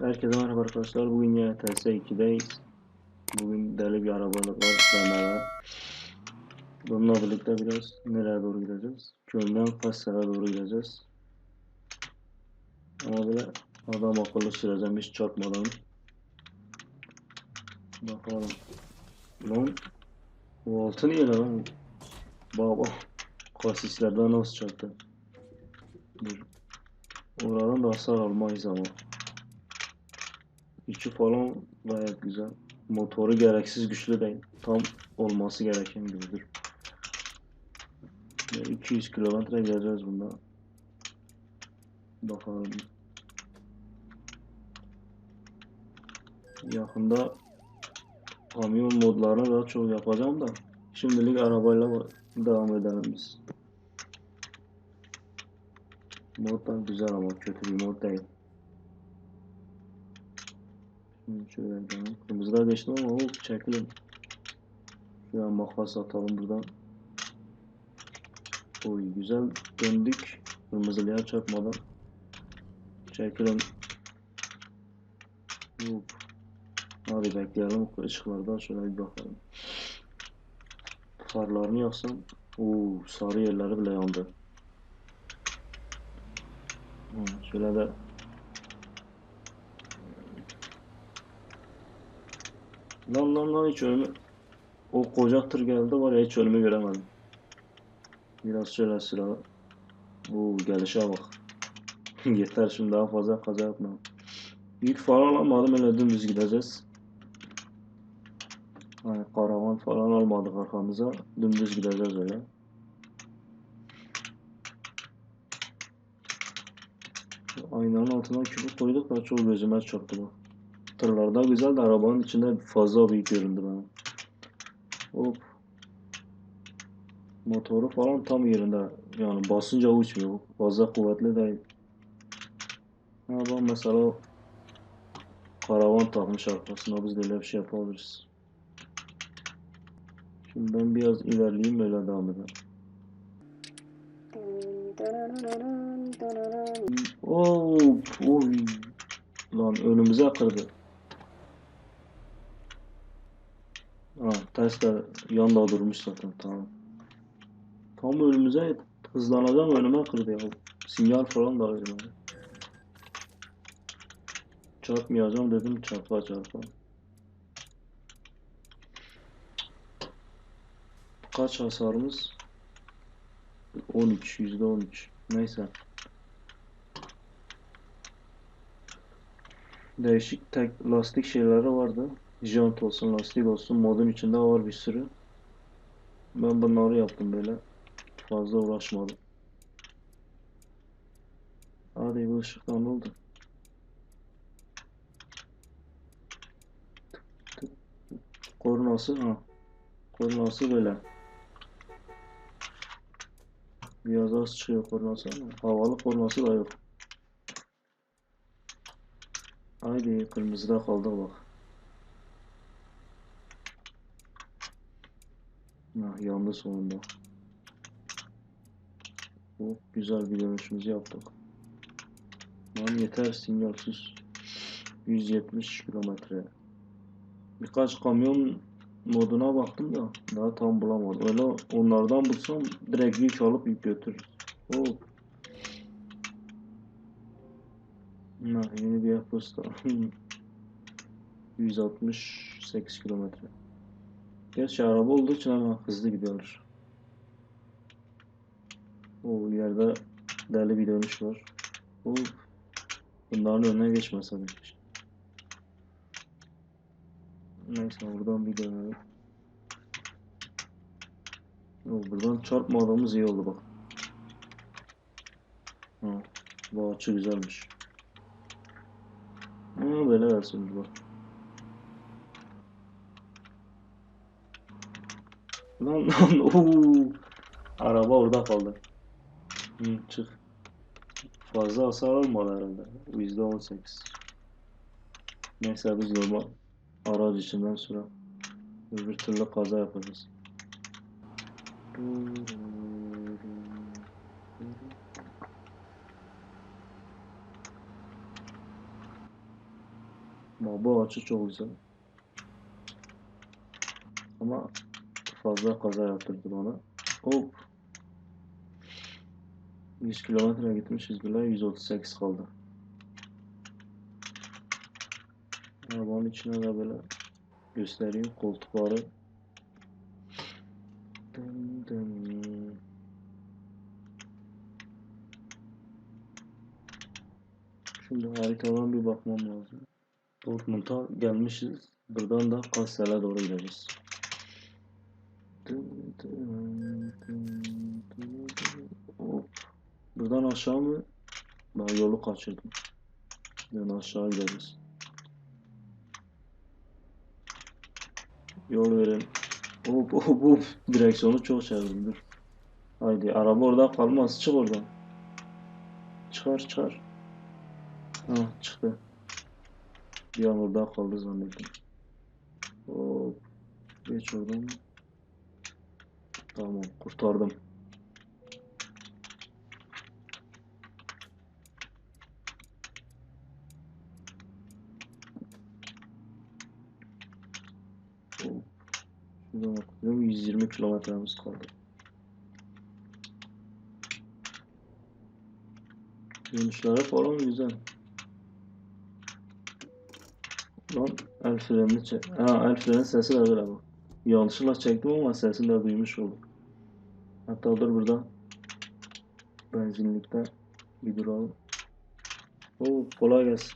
Herkese merhaba arkadaşlar. Bugün yine TS 2'deyiz. Bugün deli bir arabalık var beraber. Bununla birlikte biraz nereye doğru gideceğiz? Köln'den Kassa'ya doğru gideceğiz. Ama böyle adam akıllı süreceğim hiç çarpmadan. Bakalım. Lan o altı niye lan? Baba kasislerden nasıl çarptı? Dur. Oradan da hasar almayız ama. İçi falan gayet güzel. Motoru gereksiz güçlü değil. Tam olması gereken gibidir. Ve 200 kilometre geleceğiz bunda. Bakalım. Yakında kamyon modlarını daha çok yapacağım da. Şimdilik arabayla devam edelim biz. Mod da güzel ama kötü bir mod değil. Şöyle yapalım. Kırmızılar geçtim ama çekelim. Şu an makas atalım buradan. Oy güzel döndük. Kırmızılığa çarpmadan. Çekelim. Hop. Hadi bekleyelim ışıklardan şöyle bir bakalım. Farlarını yaksam. Oo sarı yerleri bile yandı. Şöyle de Lan lan lan hiç önümü o koca tır geldi var ya hiç önümü göremedim. Biraz şöyle sıra bu gelişe bak. Yeter şimdi daha fazla kaza yapma. Yük falan almadım öyle dümdüz gideceğiz. Hani karavan falan almadık arkamıza. Dümdüz gideceğiz öyle. Aynanın altına küpü koyduk da çok gözüme çarptı bak. Tırlarda güzel de arabanın içinde fazla büyük göründü bana. Hop. Motoru falan tam yerinde. Yani basınca uçmuyor. Fazla kuvvetli değil. Ha bak mesela karavan takmış arkasına biz de öyle bir şey yapabiliriz. Şimdi ben biraz ilerleyeyim öyle devam edelim. Hop, oy. Lan önümüze kırdı. Ha, ters de yanda durmuş zaten tamam. Tam önümüze hızlanacağım önüme kırdı ya. Sinyal falan da vermedi. Çarpmayacağım dedim çarpa çarpa. Kaç hasarımız? 13, yüzde 13. Neyse. Değişik tek lastik şeyleri vardı. Jant olsun, lastik olsun. Modun içinde var bir sürü. Ben bunları yaptım böyle. Fazla uğraşmadım. Hadi bu ışıktan oldu? Kornası ha. Kornası böyle. Biraz az çıkıyor kornası ama havalı kornası da yok. Haydi kırmızıda kaldık bak. Ah, yandı sonunda. Oh, güzel bir dönüşümüzü yaptık. Lan yeter sinyalsiz. 170 kilometre. Birkaç kamyon moduna baktım da daha tam bulamadım. Öyle onlardan bulsam direkt yük alıp yük götürürüz. Hop. Ha, yeni bir posta. 168 kilometre. Gerçi araba olduğu için ama hızlı gidiyor. O yerde deli bir dönüş var. Hop. Bunların önüne geçmesem hiç. Neyse buradan bir dönelim. O, buradan çarpmadığımız iyi oldu bak. Ha, bu açı güzelmiş. Ha, böyle versin bak. Lan lan ooo. Araba orada kaldı. Hı, çık. Fazla hasar olmadı herhalde. Yüzde on sekiz. Neyse biz normal araç içinden süre. Öbür türlü kaza yapacağız. Bu açı çok güzel. Ama fazla kaza yaptırdı bana. Hop. 100 kilometre gitmişiz bile 138 kaldı. Arabanın içine de böyle göstereyim koltukları. Dın dın. Şimdi haritadan bir bakmam lazım. Dortmund'a gelmişiz. Buradan da Kassel'e doğru gideceğiz. Dın dın dın dın dın. Hop. Buradan aşağı mı? Ben yolu kaçırdım. Yani aşağı gideceğiz. Yol verin. Hop hop hop. Direksiyonu çok çevirdim dur. Haydi araba orada kalmaz. Çık oradan. Çıkar çıkar. Ha çıktı. Bir an orada kaldı zannettim. Hop. Geç oradan. Tamam kurtardım. Şuradan bakıyorum 120 kilometremiz kaldı. Dönüşleri falan güzel. Lan el frenini çek. Ha el freni sesi de böyle bak. Yanlışlıkla çektim ama sesini de duymuş oldum. Hatta dur burada. Benzinlikte bir duralım. Oo kolay gelsin.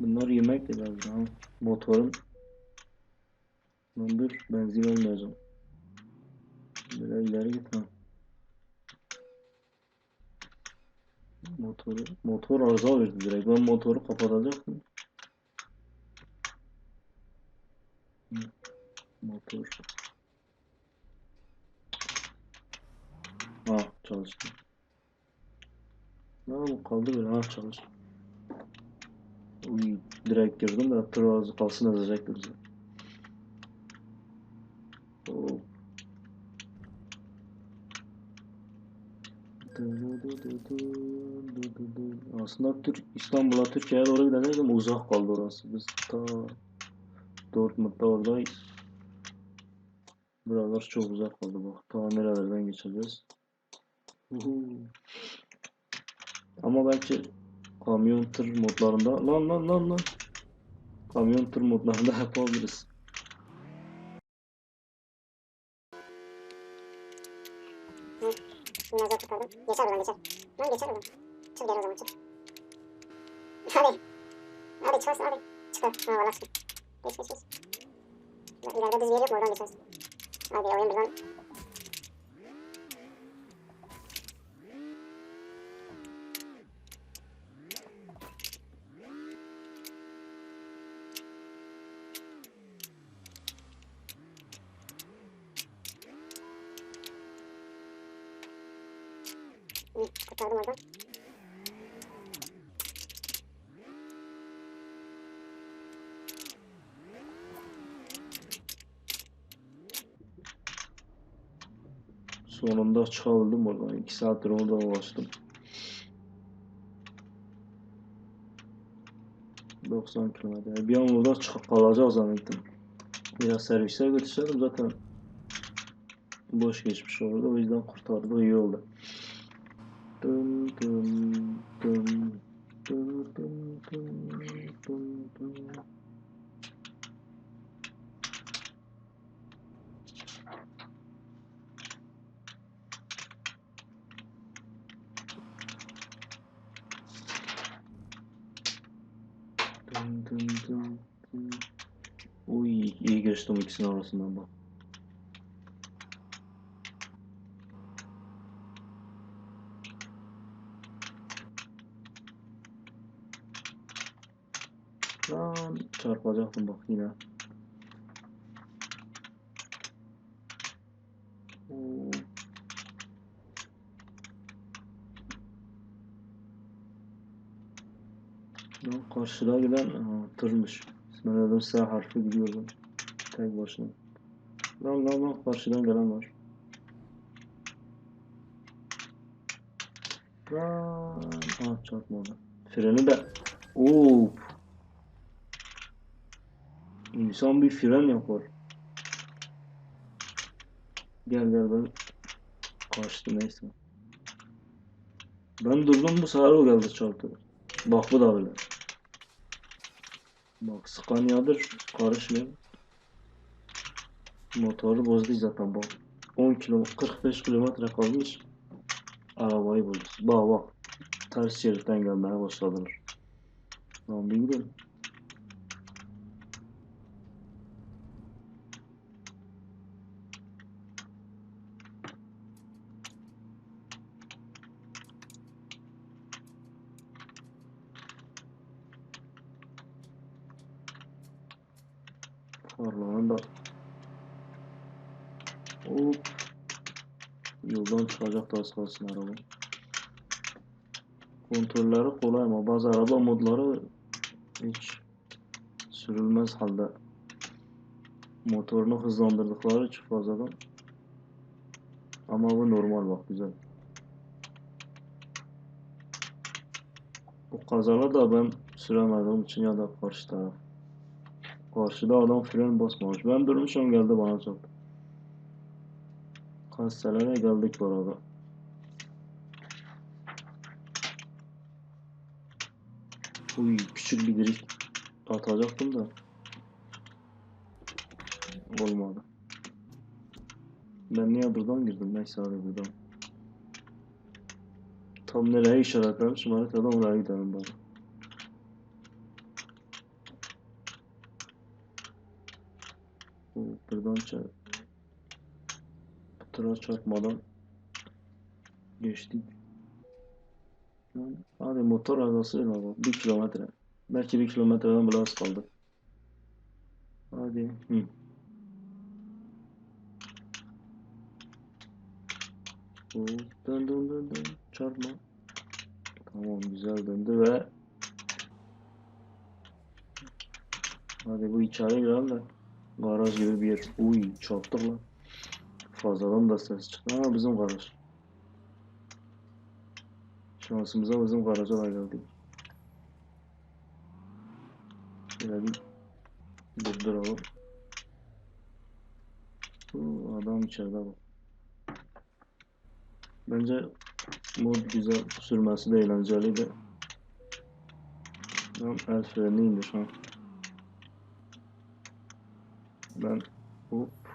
Bunlar yemek de. Ha. Motorun. Lan dur benzin olmayacağım. Böyle ileri gitmem. Motoru, motor arıza verdi direkt. Ben motoru kapatacaktım. Hı, Motor. Ha çalıştı. Bu kaldı böyle ha çalıştı. Uy, direkt girdim de tır ağzı kalsın ezecekti bizi. Oo. Aslında İstanbul'a Türkiye'ye doğru gidecektim ama uzak kaldı orası. Biz ta Dortmund'da oradayız. Buralar çok uzak kaldı bak. Ta nerelerden geçeceğiz. Ama belki kamyon tır modlarında lan lan lan lan kamyon tır modlarında yapabiliriz. Biraz zor tutalım. Geçer oradan geçer. Lan geçer oradan. Çık gel o zaman çık. Hadi. Hadi çıkarsın hadi. Çıkar. Ha valla çıkar. Geç geç geç. İleride düz bir yer yok mu oradan geçersin. Hadi oyun buradan. Kurtardım oradan. Sonunda çıkabildim oradan. 2 saattir orada dolaştım. 90 kilometre. Bir an orada çıkıp kalacağız zannettim. Biraz servise götürseydim zaten boş geçmiş olurdu. O yüzden kurtardı. iyi oldu. Dın dın dın dın dın dın dın dın. Dın dın dın dın. Uy geçtim ikisinin arasından bak. Lan çarpacaktım bak yine. Lan karşıda giden tırmış. Ben dedim S harfi gidiyordum. Tek başına. Lan lan lan karşıdan gelen var. Lan. Ah çarpmadı. Freni de Oo. İnsan bir fren yapar. Gel gel ben kaçtı neyse. Ben durdum bu sefer o geldi çarptı. Bak bu da öyle. Bak Scania'dır karışmıyor. Motoru bozdu zaten bak. 10 kilo 45 kilometre kalmış. Arabayı bozdu. Bak bak. Ters şeritten gelmeye başladılar. Lan bir gidelim. Farlarını da Hop. Yoldan çıkacak da az kalsın araba. Kontrolleri kolay ama bazı araba modları hiç sürülmez halde. Motorunu hızlandırdıkları için fazladan. Ama bu normal bak güzel. Bu kazalar da ben süremediğim için ya da karşı taraf. Karşıda adam fren basmamış. Ben durmuşum geldi bana çarptı. Kaç senelere geldik bu arada. Uy küçük bir drift atacaktım da. Olmadı. Ben niye buradan girdim? Neyse hadi buradan. Tam nereye işaretlemişim haritadan oraya gidelim bari. Bu Buradan çarp. Tıra çarpmadan geçtik. Lan, Hadi motor arabası öyle bak. Bir kilometre. Belki bir kilometreden bile az kaldı. Hadi. Hı. Dön dön dön dön. Çarpma. Tamam güzel döndü ve Hadi bu içeri girelim de garaj gibi bir yer. Uy çarptık lan. Fazladan da ses çıktı ama bizim garaj. Şansımıza bizim garaja da geldik. Şöyle bir durduralım. Oo, adam içeride bak. Bence mod güzel, sürmesi de eğlenceliydi. Lan el freni indir ha. Ben hop.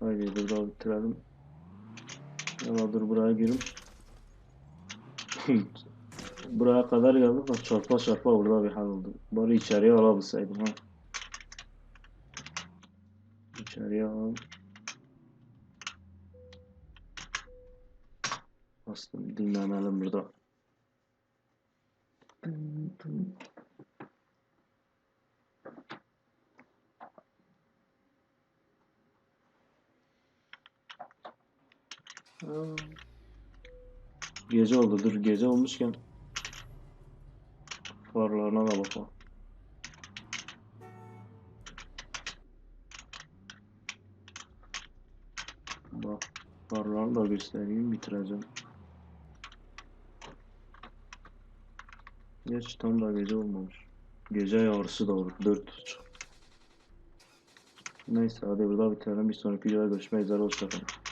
Haydi burada bitirelim. Ya da dur buraya girin. buraya kadar geldik bak çarpa çarpa burada bir hal oldu. Bari içeriye alabilseydim ha. İçeriye al. Aslında dinlenelim burada. Gece oldu dur gece olmuşken farlarına da bakalım. Bak farlarını da göstereyim bitireceğim. Gerçi tam da gece olmamış. Gece yarısı da olur. Dört. Neyse hadi burada bitirelim. Bir sonraki videoda görüşmek üzere. Hoşçakalın.